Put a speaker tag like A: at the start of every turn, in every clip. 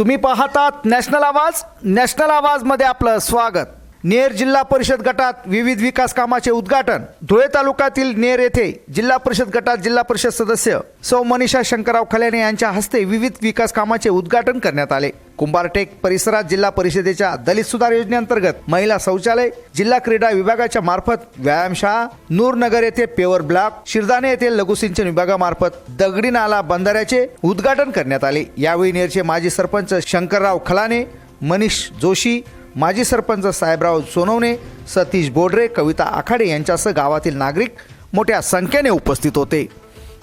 A: तुम्ही पाहतात नॅशनल आवाज नॅशनल आवाजमध्ये आपलं स्वागत. नेर जिल्हा परिषद गटात विविध विकास कामाचे उद्घाटन धुळे तालुक्यातील नेर येथे जिल्हा परिषद गटात जिल्हा परिषद सदस्य सौ मनीषा शंकरराव खल्याने यांच्या हस्ते विविध विकास कामाचे उद्घाटन करण्यात आले. कुंभारटेक परिसरात जिल्हा परिषदेच्या दलित सुधार योजनेअंतर्गत महिला शौचालय जिल्हा क्रीडा विभागाच्या मार्फत व्यायामशाळा नूरनगर येथे पेवर ब्लॉक शिरदाणे येथे लघुसिंचन विभागामार्फत दगडी नाला बंधाऱ्याचे उद्घाटन करण्यात आले. यावेळी नेरचे माजी सरपंच शंकरराव खलाने मनीष जोशी माजी सरपंच साहेबराव सोनवणे सतीश बोडरे कविता आखाडे यांच्यासह गावातील नागरिक मोठ्या संख्येने उपस्थित होते.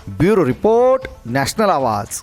A: ब्युरो रिपोर्ट नॅशनल आवाज.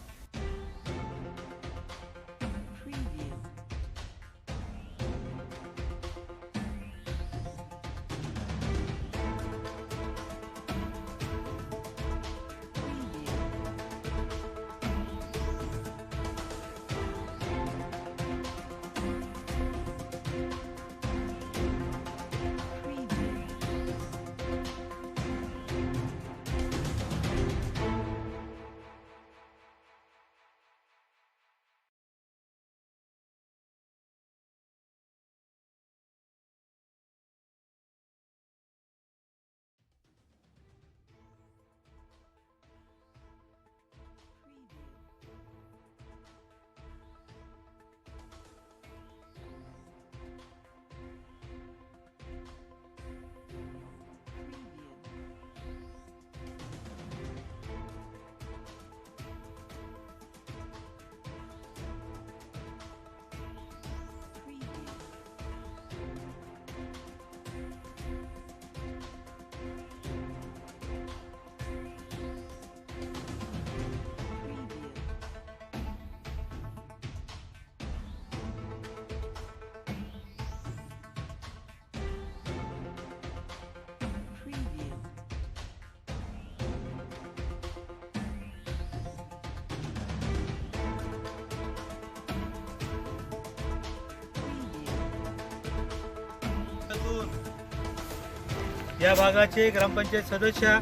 B: या भागाचे ग्रामपंचायत सदस्य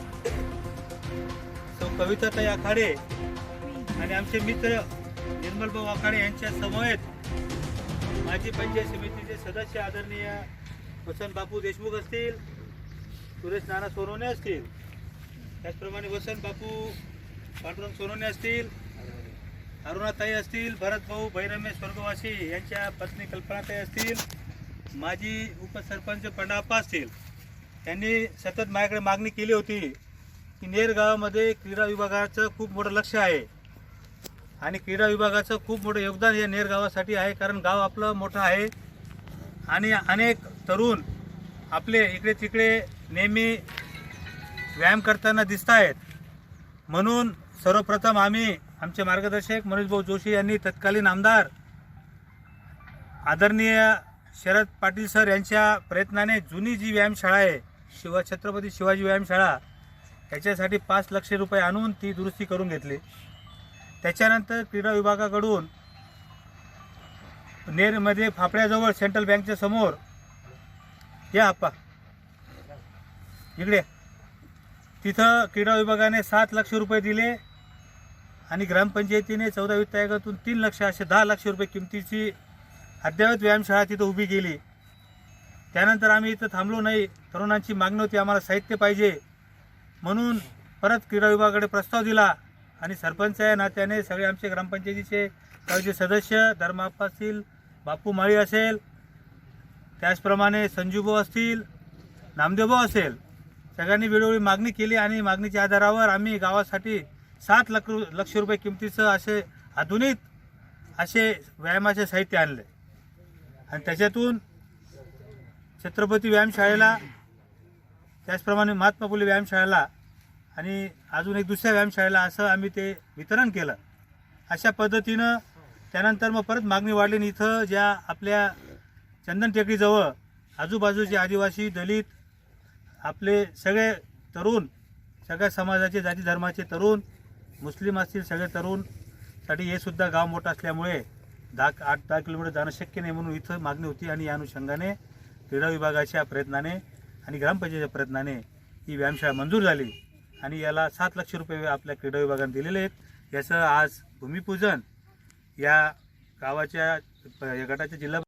B: सौ कविताताई आखाडे आणि आमचे मित्र निर्मलभाऊ आखाडे यांच्या समवेत माजी पंचायत समितीचे सदस्य आदरणीय वसंत बापू देशमुख असतील सुरेश नाना सोनवणे असतील त्याचप्रमाणे वसंत बापू पांडुरंग सोनवणे असतील अरुणाताई असतील भरतभाऊ भैरमे स्वर्गवासी यांच्या पत्नी कल्पनाताई असतील माजी उपसरपंच पंडाप्पा असतील. त्यांनी सतत माझ्याकडे मागणी केली होती की नेर गावामध्ये क्रीडा विभागाचं खूप मोठं लक्ष आहे. आणि क्रीडा विभागाचं खूप मोठं योगदान या नेर गावासाठी आहे कारण गाव आपलं मोठं आहे. आणि अनेक तरुण आपले इकडे तिकडे नेहमी व्यायाम करताना दिसत आहेत म्हणून सर्वप्रथम आम्ही आमचे मार्गदर्शक मनोजभाऊ जोशी यांनी तत्कालीन आमदार आदरणीय शरद पाटील सर यांच्या प्रयत्नाने जुनी जी व्यायामशाळा आहे शिव छत्रपती शिवाजी व्यायामशाळा त्याच्यासाठी पाच लक्ष रुपये आणून ती दुरुस्ती करून घेतली. त्याच्यानंतर क्रीडा विभागाकडून नेरमध्ये फाफड्याजवळ सेंट्रल बँकच्या समोर या आप्पा. इकडे. तिथं क्रीडा विभागाने सात लक्ष रुपये दिले आणि ग्रामपंचायतीने चौदा वित्त आयोगातून तीन लक्ष असे दहा लक्ष रुपये किमतीची अद्ययावत व्यायामशाळा तिथं उभी केली. त्यानंतर आम्ही इथं थांबलो नाही. तरुणांची मागणी होती आम्हाला साहित्य पाहिजे. म्हणून परत क्रीडा विभागाकडे प्रस्ताव दिला आणि सरपंच या नात्याने सगळे आमचे ग्रामपंचायतीचे गावचे सदस्य धर्माप्पा असतील बापू माळी असेल त्याचप्रमाणे संजूभाऊ असतील नामदेवभाऊ असेल सगळ्यांनी वेळोवेळी मागणी केली आणि मागणीच्या आधारावर आम्ही गावासाठी सात लाख रु लक्ष रुपये किमतीचं असे आधुनिक असे व्यायामाचे साहित्य आणले. आणि त्याच्यातून छत्रपती व्यायामशाळेला त्याचप्रमाणे महात्मा फुले व्यायामशाळेला आणि अजून एक दुसऱ्या व्यायामशाळेला असं आम्ही ते वितरण केलं. अशा पद्धतीनं त्यानंतर मग परत मागणी वाढली आणि इथं ज्या आपल्या चंदन टेकडीजवळ आजूबाजूचे आदिवासी दलित आपले सगळे तरुण सगळ्या समाजाचे जाती धर्माचे तरुण मुस्लिम असतील सगळे तरुणसाठी हे सुद्धा गाव मोठं असल्यामुळे दहा आठ दहा किलोमीटर जाणं शक्य नाही म्हणून इथं मागणी होती आणि या अनुषंगाने क्रीडा विभागाच्या प्रयत्नाने आणि ग्रामपंचायतीच्या प्रयत्नाने ही व्यायामशाळा मंजूर झाली. आणि याला सात लक्ष रुपये आपल्या क्रीडा विभागाने दिलेले आहेत. याचं आज भूमिपूजन या गावाच्या या गटाच्या जिल्हा